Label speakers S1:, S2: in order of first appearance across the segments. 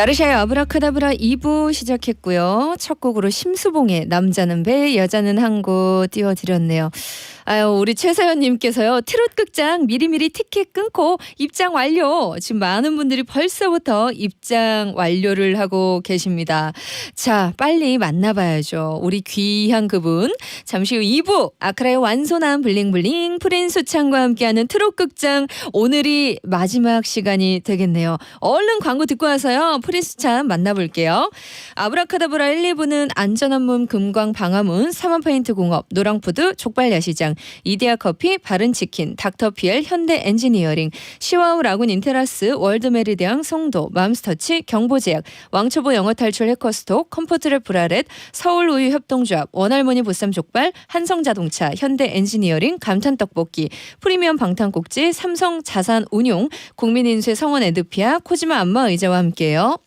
S1: 나르샤의 아브라카다브라 2부 시작했고요. 첫 곡으로 심수봉의 남자는 배, 여자는 항구 띄워드렸네요. 아유, 우리 최서연님께서요. 트롯 극장 미리미리 티켓 끊고 입장 완료. 지금 많은 분들이 벌써부터 입장 완료를 하고 계십니다. 자, 빨리 만나봐야죠. 우리 귀한 그분. 잠시 후 2부 아크라의 완소남 블링블링 프린스 창과 함께하는 트롯 극장 오늘이 마지막 시간이 되겠네요. 얼른 광고 듣고 와서요. 프린스 창 만나볼게요. 아브라카다브라 1, 2부는 안전한 문 금광 방화문 사만페인트 공업 노랑푸드 족발 야시장 이디야 커피 바른치킨 닥터피엘 현대 엔지니어링 시와우 라군 인테라스 월드메리디앙 송도 맘스터치 경보제약 왕초보 영어탈출 해커스톡 컴포트랩 브라렛 서울우유 협동조합 원할머니 보쌈 족발 한성자동차 현대 엔지니어링 감탄떡볶이 프리미엄 방탄꼭지 삼성 자산운용 국민인쇄 성원 에드피아 코지마 안마 의자와 함께해요.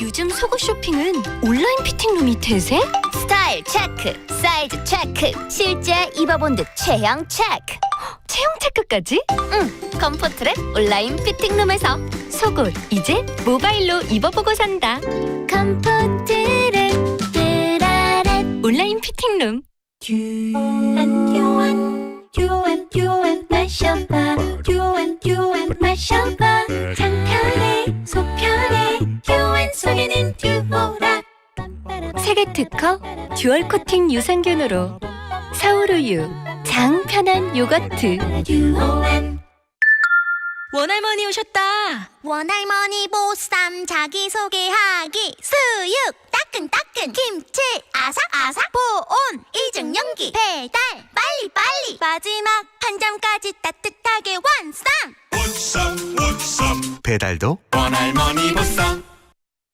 S2: 요즘 속옷 쇼핑은 온라인 피팅룸이 대세?
S3: 스타일 체크, 사이즈 체크, 실제 입어본 듯 체형 체크.
S2: 체형 체크까지?
S3: 컴포트랩 온라인 피팅룸에서
S2: 속옷 이제 모바일로 입어보고 산다.
S3: 컴포트랩 드라렛
S2: 온라인 피팅룸.
S3: 듀안 듀안 듀안 듀안 마셔봐 듀안 듀안 마셔봐 장편해 속편해 듀안 속에는 듀보라
S2: 세계 특허 듀얼 코팅 유산균으로 서울우유 장 편한 요거트. 원할머니 오셨다.
S3: 원할머니 보쌈 자기소개하기 수육 따끈따끈 김치 아삭아삭 보온 이중용기 배달 빨리빨리 마지막 한 점까지 따뜻하게 완성!
S4: 보쌈 보쌈
S5: 배달도
S4: 원할머니 보쌈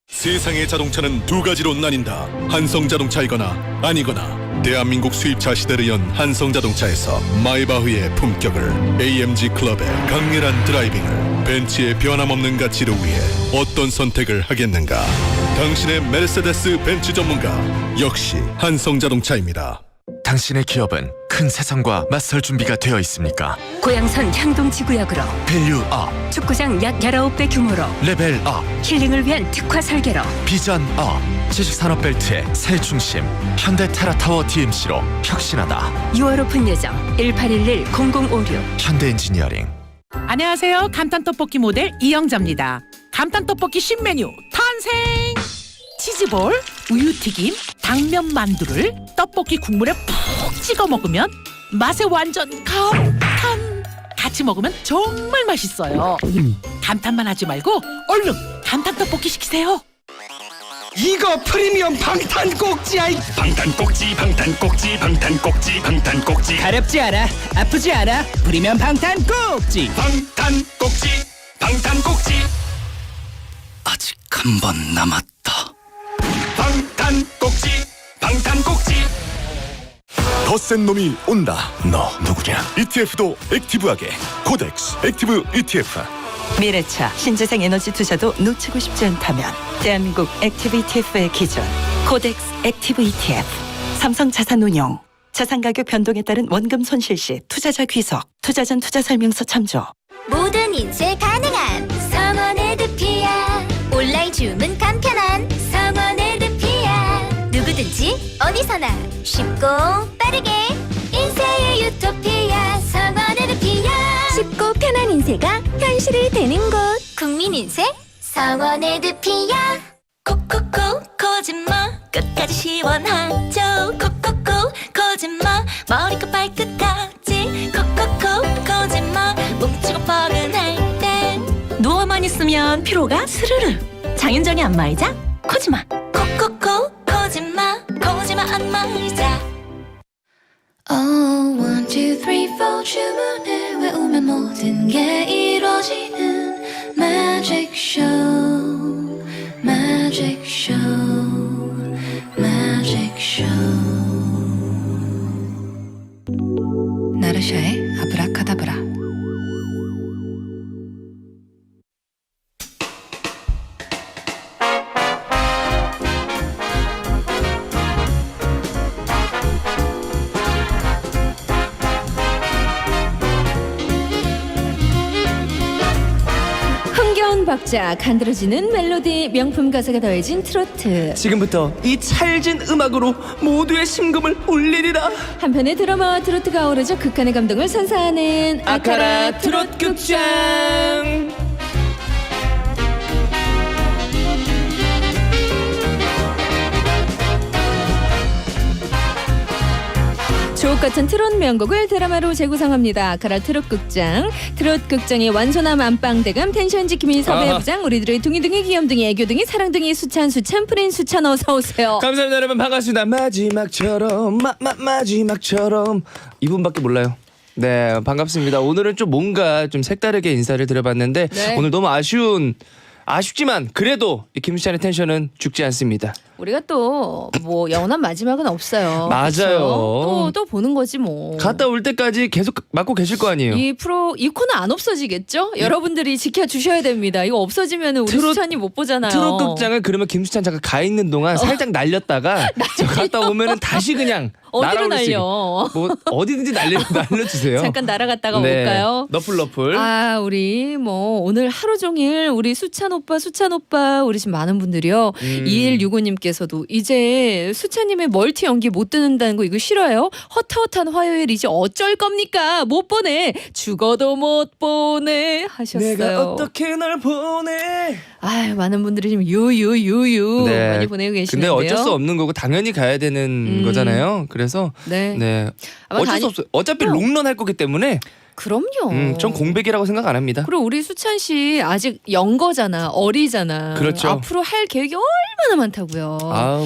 S4: 세상의 자동차는 두 가지로 나뉜다. 한성 자동차이거나 아니거나 대한민국 수입차 시대를 연 한성 자동차에서 마이바흐의 품격을 AMG 클럽의 강렬한 드라이빙을 벤츠의 변함없는 가치를 위해 어떤 선택을 하겠는가? 당신의 메르세데스 벤츠 전문가 역시 한성자동차입니다.
S5: 당신의 기업은 큰 세상과 맞설 준비가 되어 있습니까?
S2: 고양선 향동지구역으로
S5: 밸류 업,
S2: 축구장 약 19배 규모로
S5: 레벨 업,
S2: 힐링을 위한 특화 설계로
S5: 비전 업 지식산업 벨트의 새 중심 현대 테라타워 DMC로 혁신하다.
S2: 6월 오픈 예정 1811-0056
S5: 현대 엔지니어링
S6: 안녕하세요. 감탄 떡볶이 모델 이영자입니다. 감탄 떡볶이 신메뉴 탄생! 치즈볼, 우유튀김, 당면 만두를 떡볶이 국물에 푹 찍어 먹으면 맛에 완전 감탄! 같이 먹으면 정말 맛있어요. 감탄만 하지 말고 얼른 감탄 떡볶이 시키세요.
S7: 이거 프리미엄 방탄 꼭지야 이.
S8: 방탄꼭지 방탄꼭지 방탄꼭지 방탄꼭지.
S7: 가렵지 않아 아프지 않아. 프리미엄 방탄 꼭지.
S8: 방탄꼭지 방탄꼭지. 아직 한 번 남았다. 방탄꼭지 방탄꼭지.
S4: 더 센 놈이 온다. 너 누구냐? ETF도 액티브하게. 코덱스 액티브 ETF
S9: 미래차 신재생 에너지 투자도 놓치고 싶지 않다면 대한민국 액티브 ETF의 기준 코덱스 액티브 ETF 삼성 자산운용. 자산 가격 변동에 따른 원금 손실 시 투자자 귀속 투자 전 투자 설명서 참조.
S3: 모든 인쇄 가능한 성원 에드피아. 온라인 주문 간편한 성원 에드피아. 누구든지 어디서나 쉽고 빠르게 인쇄의 유토피아 인쇄가 현실이 되는 곳. 국민인쇄 성원 에드피아
S2: 콕콕콕 거짓말. 끝까지 시원하죠. 콕콕콕 거짓말. 머리끝 발끝까지. 콕콕콕 거짓말. 뭉치고 뻐근할 땐. 누워만 있으면 피로가 스르르. 장윤정의 안마의자 코지마. 콕콕콕 거짓말. 거짓말 안마의자
S3: Oh, one, two, three, four 주문을 외우면 모든 게 이루어지는 Magic Show, Magic Show, Magic Show.
S1: 나르샤의 아브라카다브라. 자쫙 간드러지는 멜로디 명품 가사가 더해진 트로트.
S7: 지금부터 이 찰진 음악으로 모두의 심금을 울리리라.
S1: 한편의 드라마와 트로트가 어우러져 극한의 감동을 선사하는
S7: 아카라 트롯 극장
S1: 주옥 같은 트롯 명곡을 드라마로 재구성합니다. 아카라 트롯 극장. 트롯 극장의 완소남 안방대감 텐션 지킴이 섭외부장 우리들의 둥이둥이 귀염둥이 애교둥이 사랑둥이 수찬 수찬 프린 수찬 어서 오세요.
S7: 감사합니다 여러분 반갑습니다 마지막처럼 마, 마, 마지막처럼 이분밖에 몰라요 네 반갑습니다 오늘은 좀 뭔가 좀 색다르게 인사를 드려봤는데
S1: 네.
S7: 오늘 너무 아쉬운 아쉽지만 그래도 이 김수찬의 텐션은 죽지 않습니다
S1: 우리가 또 뭐 영원한 마지막은 없어요.
S7: 맞아요.
S1: 그쵸? 또, 또 보는 거지 뭐.
S7: 갔다 올 때까지 계속 맡고 계실 거 아니에요
S1: 이 프로 이 코너 안 없어지겠죠? 여러분들이 지켜 주셔야 됩니다. 이거 없어지면 우리
S7: 트롯-
S1: 수찬이 못 보잖아요.
S7: 트롯 극장을 그러면 김수찬 잠깐 가 있는 동안 살짝 날렸다가 저 갔다 오면은 다시 그냥
S1: 어디로
S7: 날아올 수 있게.
S1: 날려?
S7: 뭐 어디든지 날려 날려주세요.
S1: 잠깐 날아갔다가
S7: 네.
S1: 올까요?
S7: 너플 너플.
S1: 아, 우리 뭐 오늘 하루 종일 우리 수찬 오빠, 수찬 오빠 우리 지금 많은 분들이요.
S7: 음.
S1: 2165님께서도 이제 수찬님의 멀티 연기 못 듣는다는 거 이거 싫어요? 허터허탄 화요일 이제 어쩔 겁니까? 못 보내. 죽어도 못 보내 하셨어요.
S7: 내가 어떻게 널 보내?
S1: 아유, 많은 분들이 지금 유유유유 많이 보내고
S7: 네. 근데
S1: 계시는데요.
S7: 어쩔 수 없는 거고 당연히 가야 되는
S1: 음.
S7: 거잖아요. 그래서
S1: 네.
S7: 네 어쩔
S1: 다니-
S7: 수 없어요. 어차피
S1: 어.
S7: 롱런 할 거기 때문에
S1: 그럼요.
S7: 음, 전 공백이라고 생각 안 합니다.
S1: 그리고 우리 수찬 씨 아직 영거잖아, 어리잖아.
S7: 그렇죠.
S1: 앞으로 할 계획이 얼마나 많다고요.
S7: 아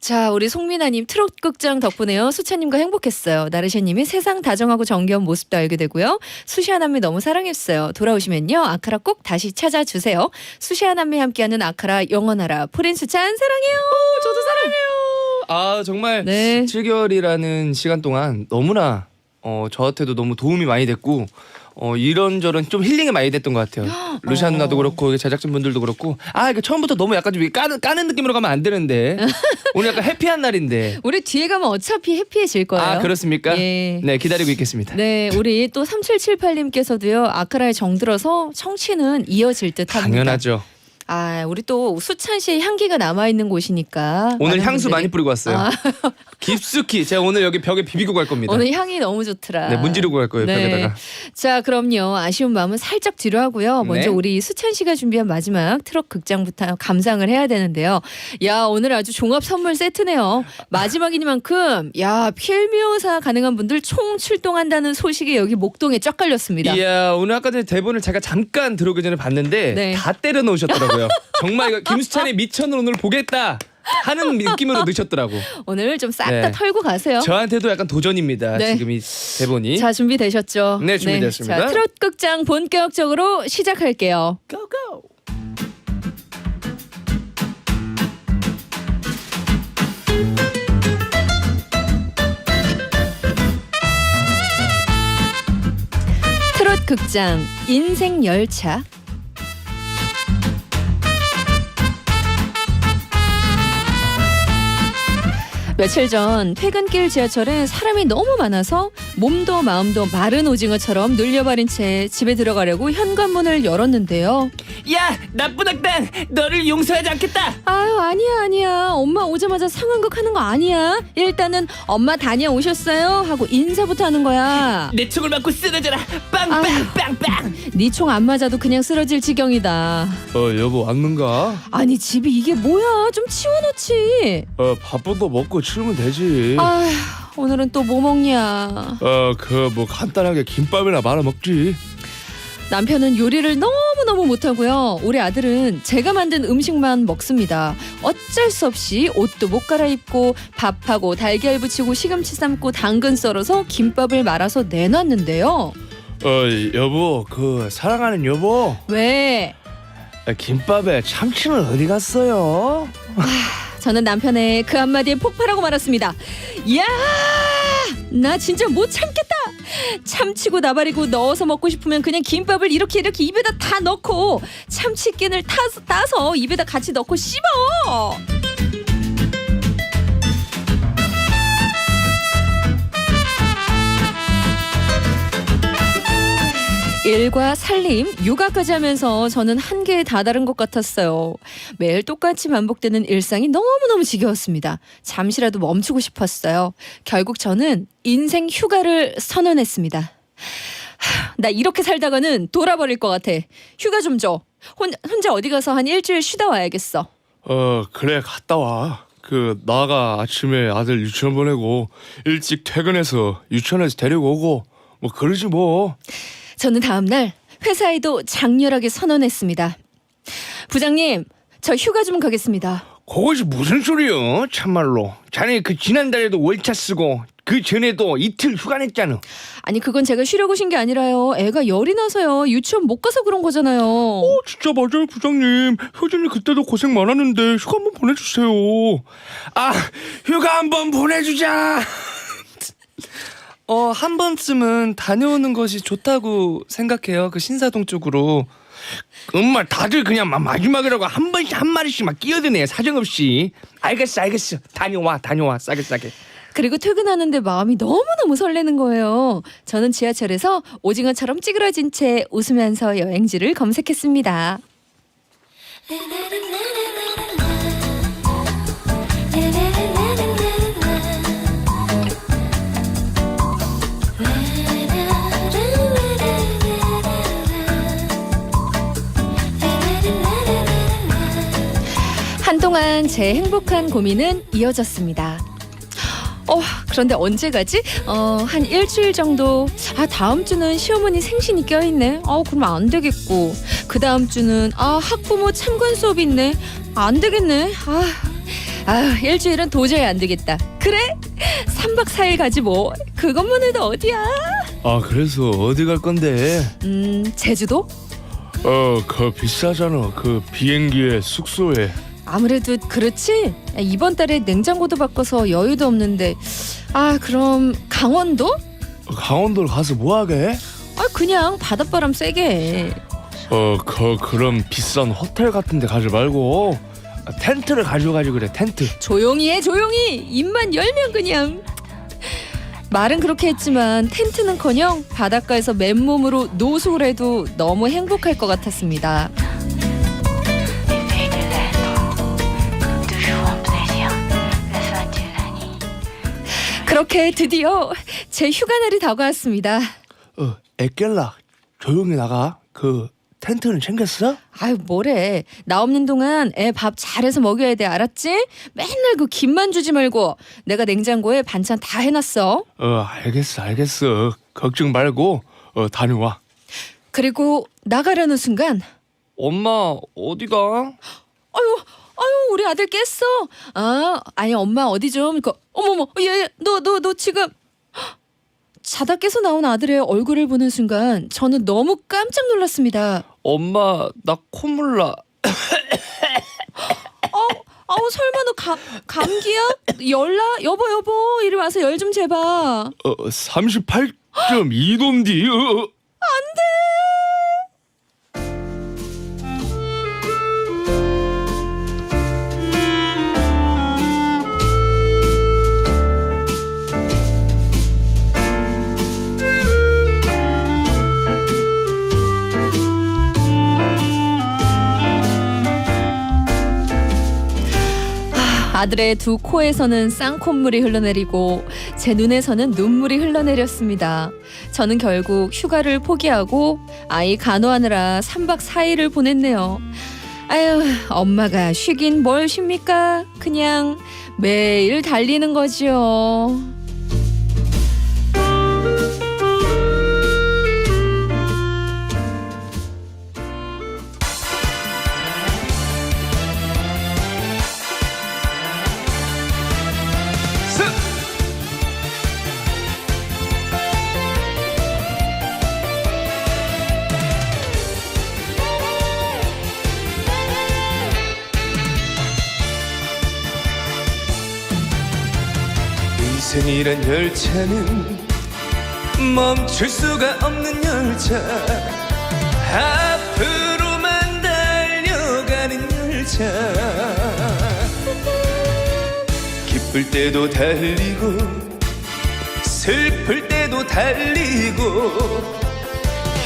S1: 자, 우리 송민아님 트롯 극장 덕분에요. 수찬님과 행복했어요. 나르샤님이 세상 다정하고 정겨운 모습도 알게 되고요. 수시아남매 너무 사랑했어요. 돌아오시면요. 아카라 꼭 다시 찾아주세요. 수시아남매 함께하는 아카라 영원하라. 프린 수찬 사랑해요. 저도 사랑해요.
S7: 아 정말
S1: 네.
S7: 7개월이라는 시간 동안 너무나 어 저한테도 너무 도움이 많이 됐고 어 이런저런 좀 힐링이 많이 됐던 것 같아요. 루시안 누나도 그렇고 제작진 분들도 그렇고 아 이거 처음부터 너무 약간 좀 까는 까는 느낌으로 가면 안 되는데 오늘 약간 해피한 날인데
S1: 우리 뒤에 가면 어차피 해피해질 거예요.
S7: 아 그렇습니까?
S1: 예.
S7: 네 기다리고 있겠습니다.
S1: 네, 우리 또 3778님께서도요. 아카라에 정들어서 청취는 이어질 듯합니다.
S7: 당연하죠.
S1: 아, 우리 또 수찬 씨의 향기가 남아 있는 곳이니까
S7: 오늘
S1: 많은
S7: 향수
S1: 분들이-
S7: 많이 뿌리고 왔어요.
S1: 아,
S7: 깊숙이 제가 오늘 여기 벽에 비비고 갈 겁니다.
S1: 오늘 향이 너무 좋더라.
S7: 네 문지르고 갈 거예요
S1: 네.
S7: 벽에다가.
S1: 자, 그럼요. 아쉬운 마음은 살짝 뒤로 하고요. 먼저
S7: 네.
S1: 우리 수찬 씨가 준비한 마지막 트롯 극장부터 감상을 해야 되는데요. 야, 오늘 아주 종합 선물 세트네요. 마지막이니만큼 야, 필미호사 가능한 분들 총 출동한다는 소식이 여기 목동에 쫙 깔렸습니다.
S7: 이야 오늘 아까 전에 대본을 제가 잠깐 들어오기 전에 봤는데
S1: 네.
S7: 다 때려 놓으셨 더라고요. 정말 이거 김수찬의 미천을 오늘 보겠다 하는 느낌으로 넣으셨더라고.
S1: 오늘 좀 싹 다
S7: 네.
S1: 털고 가세요.
S7: 저한테도 약간 도전입니다.
S1: 네.
S7: 지금 이 대본이.
S1: 자 준비되셨죠?
S7: 네, 준비됐습니다.
S1: 자, 트롯 극장 본격적으로 시작할게요.
S7: 고고.
S1: 트롯 극장 인생 열차. 며칠 전 퇴근길 지하철에 사람이 너무 많아서 몸도 마음도 마른 오징어처럼 눌려버린 채 집에 들어가려고 현관문을 열었는데요.
S7: 야 나쁜 악당 너를 용서하지 않겠다.
S1: 아유 아니야 아니야 엄마 오자마자 상황극 하는 거 아니야 일단은 엄마 다녀오셨어요 하고 인사부터 하는 거야
S7: 내 총을 맞고 쓰러져라. 빵빵빵빵.
S1: 네 총 안 맞아도 그냥 쓰러질 지경이다
S7: 어 여보 왔는가?
S1: 아니 집이 이게 뭐야 좀 치워놓지
S7: 어 밥부터 먹고 치우면 되지.
S1: 아휴 오늘은 또 뭐 먹냐
S7: 어 그 뭐 간단하게 김밥이나 말아 먹지.
S1: 남편은 요리를 너무너무 못하고요 우리 아들은 제가 만든 음식만 먹습니다 어쩔 수 없이 옷도 못 갈아입고 밥하고 달걀 부치고 시금치 삶고 당근 썰어서 김밥을 말아서 내놨는데요
S7: 어 여보 그 사랑하는 여보
S1: 왜?
S7: 김밥에 참치는 어디 갔어요?
S1: 저는 남편의 그 한마디에 폭발하고 말았습니다. 야! 나 진짜 못 참겠다. 참치고 나발이고 넣어서 먹고 싶으면 그냥 김밥을 이렇게 이렇게 입에다 다 넣고 참치캔을 타서, 따서 입에다 같이 넣고 씹어. 일과 살림, 육아까지 하면서 저는 한계에 다다른 것 같았어요. 매일 똑같이 반복되는 일상이 너무너무 지겨웠습니다. 잠시라도 멈추고 싶었어요. 결국 저는 인생 휴가를 선언했습니다. 하, 나 이렇게 살다가는 돌아버릴 것 같아. 휴가 좀 줘. 혼, 혼자 어디 가서 한 일주일 쉬다 와야겠어.
S7: 어 그래 갔다 와. 그 나가 아침에 아들 유치원 보내고 일찍 퇴근해서 유치원에서 데리고 오고 뭐 그러지 뭐.
S1: 저는 다음 날 회사에도 장렬하게 선언했습니다. 부장님, 저 휴가 좀 가겠습니다.
S7: 그것이 무슨 소리요? 참말로. 자네 그 지난달에도 월차 쓰고 그 전에도 이틀 휴가 냈잖아.
S1: 아니 그건 제가 쉬려고 쉰 게 아니라요. 애가 열이 나서요. 유치원 못 가서 그런 거잖아요.
S7: 어, 진짜 맞아요, 부장님. 효진이 그때도 고생 많았는데 휴가 한번 보내주세요. 아, 휴가 한번 보내주자. 어, 한 번쯤은 다녀오는 것이 좋다고 생각해요. 그 신사동 쪽으로. 정말 다들 그냥 막 마지막이라고 한 번씩 한 마리씩 막 끼어드네 사정없이 알겠어 알겠어 다녀와 다녀와 싸게 싸게
S1: 그리고 퇴근하는데 마음이 너무너무 설레는 거예요. 저는 지하철에서 오징어처럼 찌그러진 채 웃으면서 여행지를 검색했습니다. 한동안 제 행복한 고민은 이어졌습니다. 어, 그런데 언제 가지? 어, 한 일주일 정도. 아, 다음 주는 시어머니 생신이 껴있네. 아, 그럼 안 되겠고. 그 다음 주는, 아, 학부모 참관 수업이 있네. 안 되겠네. 아, 아, 일주일은 도저히 안 되겠다. 그래? 3박 4일 가지 뭐. 그것만 해도 어디야?
S7: 아 그래서 어디 갈 건데
S1: 음, 제주도?
S7: 어 그 비싸잖아 그 비행기에 숙소에
S1: 아무래도 그렇지. 이번 달에 냉장고도 바꿔서 여유도 없는데. 아, 그럼 강원도?
S7: 강원도를 가서 뭐 하게?
S1: 아, 그냥 바닷바람 세게.
S7: 어, 그 그럼 비싼 호텔 같은 데 가지 말고 아, 텐트를 가져가지 그래 텐트
S1: 조용히 해, 조용히. 입만 열면 그냥. 말은 그렇게 했지만 텐트는커녕 바닷가에서 맨몸으로 노숙을 해도 너무 행복할 것 같았습니다. 그렇게 드디어 제 휴가 날이 다가왔습니다.
S7: 어 애결라 조용히 나가 그 텐트는 챙겼어?
S1: 아유 뭐래 나 없는 동안 애 밥 잘해서 먹여야 돼 알았지? 맨날 그 김만 주지 말고 내가 냉장고에 반찬 다 해놨어
S7: 어 알겠어 알겠어 걱정 말고 어 다녀와
S1: 그리고 나가려는 순간
S7: 엄마 어디가?
S1: 아유 아유 우리 아들 깼어. 아 아니 엄마 어디 좀 그, 어머머 얘너 너 너 지금. 헉, 자다 깨서 나온 아들의 얼굴을 보는 순간 저는 너무 깜짝 놀랐습니다.
S7: 엄마 나 콧물 나
S1: 어, 아우 설마 너 감, 감기야? 열나? 여보 여보 이리 와서 열 좀 재봐.
S7: 어, 38.2도인데 어.
S1: 아들의 두 코에서는 쌍콧물이 흘러내리고 제 눈에서는 눈물이 흘러내렸습니다. 저는 결국 휴가를 포기하고 아이 간호하느라 3박 4일을 보냈네요. 아유, 엄마가 쉬긴 뭘 쉽니까? 그냥 매일 달리는 거지요.
S7: 인생이란 열차는 멈출 수가 없는 열차. 앞으로만 달려가는 열차. 기쁠 때도 달리고 슬플 때도 달리고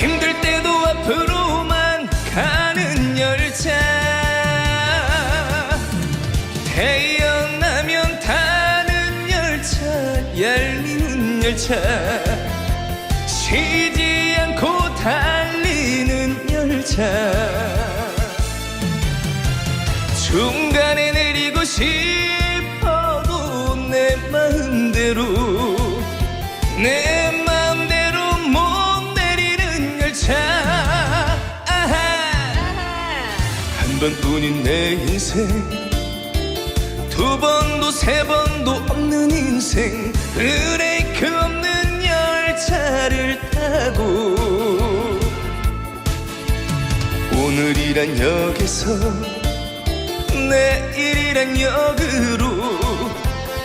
S7: 힘들 열차 쉬지 않고 달리는 열차. 중간에 내리고 싶어도 내 마음대로 내 마음대로 못 내리는 열차. 한 번뿐인 내 인생. 두 번도 세 번도 없는 인생. 열 차를 타고 오늘이란 역에서 내일이란 역으로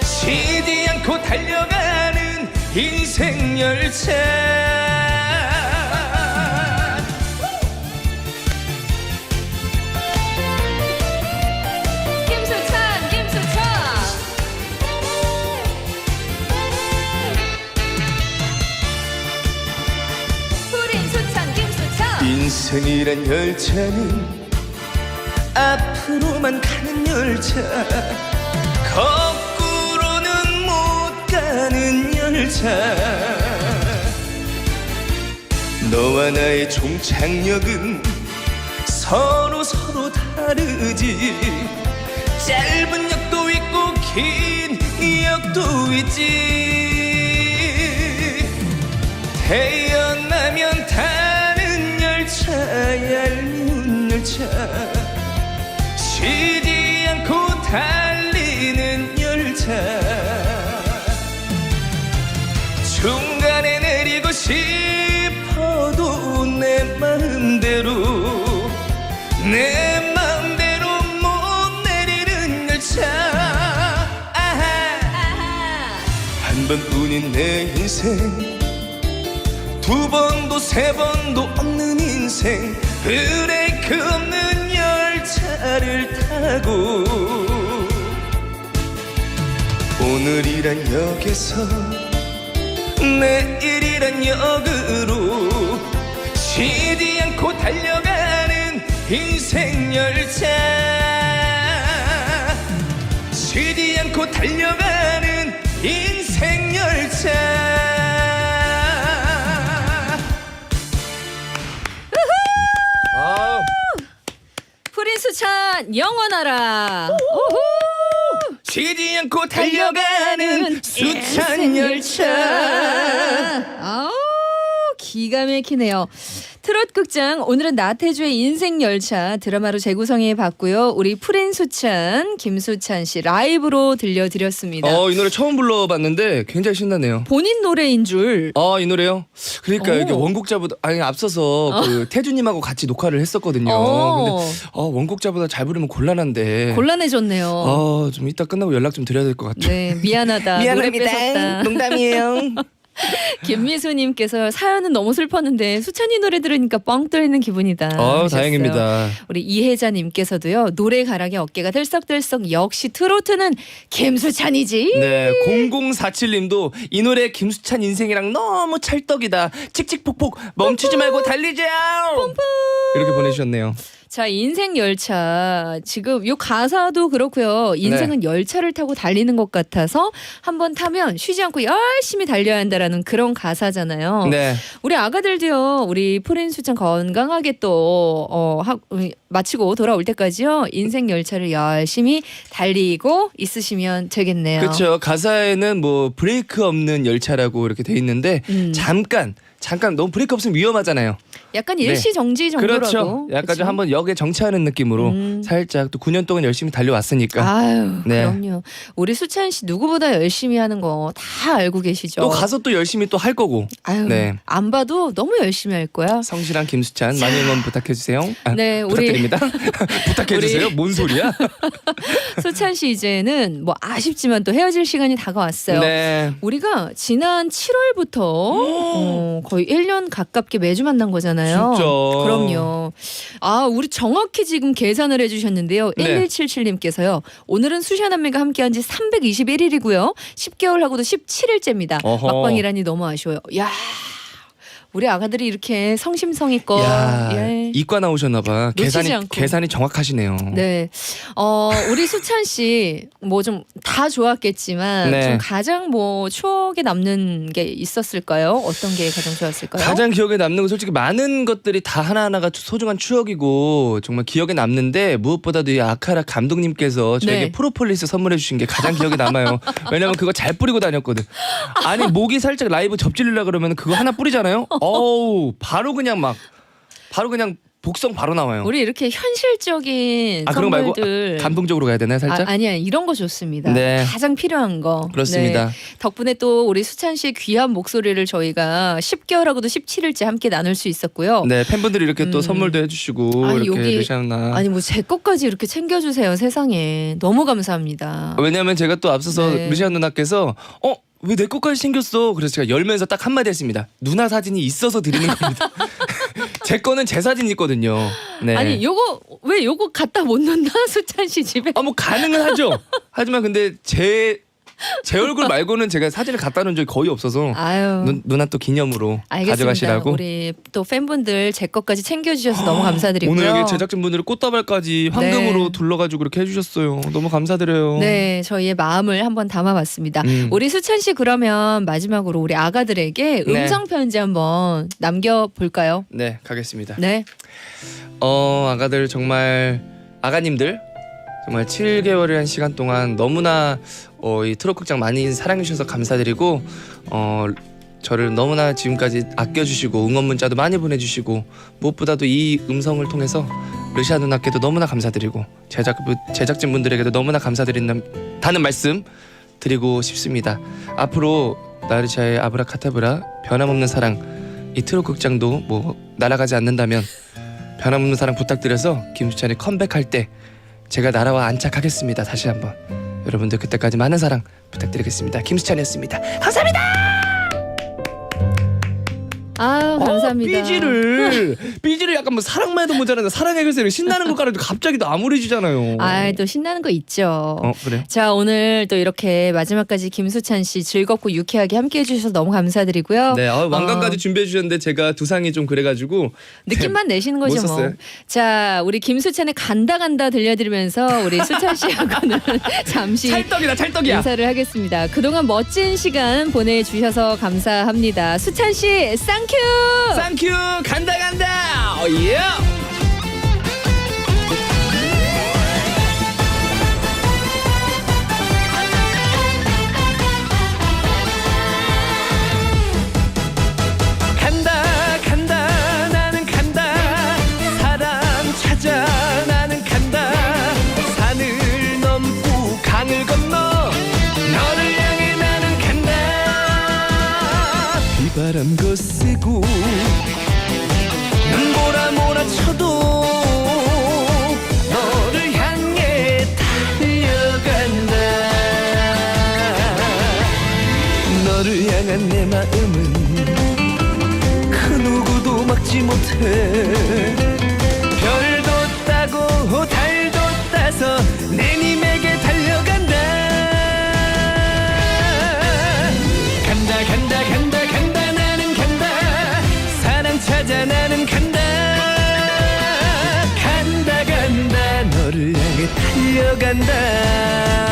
S7: 쉬지 않고 달려가는 인생 열차 인생이란 열차는 앞으로만 가는 열차. 거꾸로는 못 가는 열차. 너와 나의 종착역은 서로 서로 다르지. 짧은 역도 있고 긴 역도 있지. 태어나면 차 얄미운 열차 쉬지 않고 달리는 열차. 중간에 내리고 싶어도 내 마음대로 내 마음대로 못 내리는 열차. 한 번뿐인 내 인생 두 번도 세 번도 없는 인생 브레이크 없는 열차를 타고 오늘이란 역에서 내일이란 역으로 쉬지 않고 달려가는 인생 열차. 쉬지 않고 달려가는 인생 열차
S1: 수찬, 영원하라.
S7: 쉬지 않고 달려가는 수찬 열차
S1: 아우 기가 막히네요. 트롯 극장 오늘은 나태주의 인생 열차 드라마로 재구성해 봤고요. 우리 푸린 수찬 김수찬 씨 라이브로 들려드렸습니다.
S7: 어, 이 노래 처음 불러봤는데 굉장히 신나네요.
S1: 본인 노래인 줄.
S7: 아, 이 노래요? 그러니까
S1: 오.
S7: 이게 원곡자보다 아니 앞서서 그 태주님하고 같이 녹화를 했었거든요.
S1: 어.
S7: 근데 어, 원곡자보다 잘 부르면 곤란한데.
S1: 곤란해졌네요.
S7: 어, 좀 이따 끝나고 연락 좀 드려야 될 것 같아요.
S1: 네 미안하다. 뺏었다.
S7: 농담이에요.
S1: 김미수님께서 사연은 너무 슬펐는데 수찬이 노래 들으니까 뻥 뚫리는 기분이다.
S7: 어,
S1: 하셨어요.
S7: 다행입니다.
S1: 우리 이혜자님께서도요 노래 가락에 어깨가 들썩들썩 역시 트로트는 김수찬이지.
S7: 네, 0047님도 이 노래 김수찬 인생이랑 너무 찰떡이다. 칙칙폭폭 멈추지 말고 달리자. 이렇게 보내주셨네요.
S1: 자 인생 열차 지금 요 가사도 그렇고요. 인생은 열차를 타고 달리는 것 같아서 한번 타면 쉬지 않고 열심히 달려야 한다라는 그런 가사잖아요.
S7: 네.
S1: 우리 아가들도요. 우리 프린 수찬 건강하게 또 어, 하, 마치고 돌아올 때까지요. 인생 열차를 열심히 달리고 있으시면 되겠네요.
S7: 그렇죠. 가사에는 뭐 브레이크 없는 열차라고 이렇게 돼 있는데
S1: 음.
S7: 잠깐 잠깐 너무 브레이크 없으면 위험하잖아요.
S1: 약간 일시 정지 정도라고.
S7: 그렇죠. 약간
S1: 그쵸?
S7: 좀 한번 역에 정차하는 느낌으로
S1: 음.
S7: 살짝 또 9년 동안 열심히 달려왔으니까
S1: 아유,
S7: 네.
S1: 그럼요. 우리 수찬 씨 누구보다 열심히 하는 거 다 알고 계시죠.
S7: 또 가서 또 열심히 또 할 거고
S1: 아유,
S7: 네.
S1: 안 봐도 너무 열심히 할 거야.
S7: 성실한 김수찬 많이 응원 부탁해 주세요. 아,
S1: 네, 우리-
S7: 부탁드립니다. 부탁해 주세요.
S1: 우리-
S7: 뭔 소리야?
S1: 수찬 씨 이제는 뭐 아쉽지만 또 헤어질 시간이 다가왔어요.
S7: 네.
S1: 우리가 지난 7월부터 어, 거의 1년 가깝게 매주 만난 거잖아요.
S7: 진짜.
S1: 그럼요. 아, 우리 정확히 지금 계산을 해주셨는데요.
S7: 네.
S1: 1177님께서요. 오늘은 수샤 남매가 함께한 지 321일이고요. 10개월 하고도 17일째입니다.
S7: 어허.
S1: 막방이라니 너무 아쉬워요. 야 우리 아가들이 이렇게 성심성의껏
S7: 야
S1: 예.
S7: 이과 나오셨나봐.
S1: 놓치지
S7: 계산이
S1: 않고.
S7: 계산이 정확하시네요.
S1: 네. 어, 우리 수찬 씨, 뭐 좀 다 좋았겠지만,
S7: 네.
S1: 좀 가장 뭐 추억에 남는 게 있었을까요? 어떤 게 가장 좋았을까요?
S7: 가장 기억에 남는 건 솔직히 많은 것들이 다 하나하나가 소중한 추억이고 정말 기억에 남는데 무엇보다도 이 아카라 감독님께서 저에게
S1: 네.
S7: 프로폴리스 선물해 주신 게 가장 기억에 남아요. 왜냐면 그거 잘 뿌리고 다녔거든. 아니 목이 살짝 라이브 접질리려 그러면 그거 하나 뿌리잖아요. 어 우 바로 그냥 막 바로 그냥 복성 바로 나와요.
S1: 우리 이렇게 현실적인
S7: 아 그런 거 말고
S1: 선물들.
S7: 감동적으로 가야 되나요 살짝?
S1: 아, 아니야 이런 거 좋습니다.
S7: 네.
S1: 가장 필요한 거.
S7: 그렇습니다.
S1: 네. 덕분에 또 우리 수찬 씨의 귀한 목소리를 저희가 10개월하고도 17일째 함께 나눌 수 있었고요.
S7: 네 팬분들이 이렇게 또
S1: 음.
S7: 선물도 해주시고
S1: 아니,
S7: 이렇게
S1: 여기-
S7: 루시아나
S1: 아니 뭐 제 것까지 이렇게 챙겨주세요 세상에 너무 감사합니다.
S7: 왜냐면 제가 또 앞서서
S1: 네.
S7: 루시안 누나께서 어 왜 내 것까지 챙겼어? 그래서 제가 열면서 딱 한마디 했습니다. 누나 사진이 있어서 드리는 겁니다. 제 거는 제 사진 있거든요. 네.
S1: 아니 요거 왜 요거 갖다 못 놓나 수찬 씨 집에?
S7: 아 뭐 가능은 하죠. 하지만 근데 제 제 얼굴 말고는 제가 사진을 갖다 놓은 적이 거의 없어서
S1: 아유.
S7: 누, 누나 또 기념으로
S1: 알겠습니다.
S7: 가져가시라고.
S1: 우리 또 팬분들 제 것까지 챙겨주셔서 너무 감사드리고요.
S7: 오늘 여기 제작진분들이 꽃다발까지 황금으로
S1: 네.
S7: 둘러가지고 이렇게 해주셨어요. 너무 감사드려요.
S1: 네, 저희의 마음을 한번 담아봤습니다.
S7: 음.
S1: 우리 수찬 씨 그러면 마지막으로 우리 아가들에게
S7: 네.
S1: 음성 편지 한번 남겨볼까요?
S7: 네 가겠습니다.
S1: 네,
S7: 어 아가들 정말 아가님들 정말 7개월이란 시간 동안 너무나 어, 이 트롯극장 많이 사랑해 주셔서 감사드리고 어 저를 너무나 지금까지 아껴주시고 응원 문자도 많이 보내주시고 무엇보다도 이 음성을 통해서 르시아 누나께도 너무나 감사드리고 제작 제작진 분들에게도 너무나 감사드린다는 말씀 드리고 싶습니다. 앞으로 나르샤의 아브라카타브라 변함없는 사랑 이 트롯 극장도 뭐 날아가지 않는다면 변함없는 사랑 부탁드려서 김수찬이 컴백할 때 제가 날아와 안착하겠습니다. 다시 한번 여러분들 그때까지 많은 사랑 부탁드리겠습니다. 김수찬이었습니다. 감사합니다.
S1: 아유 감사합니다.
S7: 어, 삐지를 삐지를 약간 뭐 사랑만 해도 모자란다. 사랑의 글쎄를 신나는 것 깔아도 갑자기 또 암울해지잖아요.
S1: 아, 또 신나는 거 있죠.
S7: 어 그래요?
S1: 자, 오늘 또 이렇게 마지막까지 김수찬 씨 즐겁고 유쾌하게 함께 해 주셔서 너무 감사드리고요.
S7: 네, 아, 왕관까지
S1: 어,
S7: 준비해 주셨는데 제가 두상이 좀 그래가지고
S1: 느낌만 내시는
S7: 못
S1: 거죠, 뭐. 자, 우리 김수찬의 간다 간다 들려드리면서 우리 수찬 씨하고는 잠시
S7: 찰떡이다 찰떡이야.
S1: 인사를 하겠습니다. 그동안 멋진 시간 보내주셔서 감사합니다. 수찬 씨, 쌍 큐!
S7: 쌍큐 간다 간다. 어, 예. 간 바람 거세고 눈보라 몰아쳐도 너를 향해 달려간다. 너를 향한 내 마음은 그 누구도 막지 못해. 별도 따고 달도 따서 내 님에 찾아 나는 간다 간다 간다. 간다 간다. 너를 향해 달려간다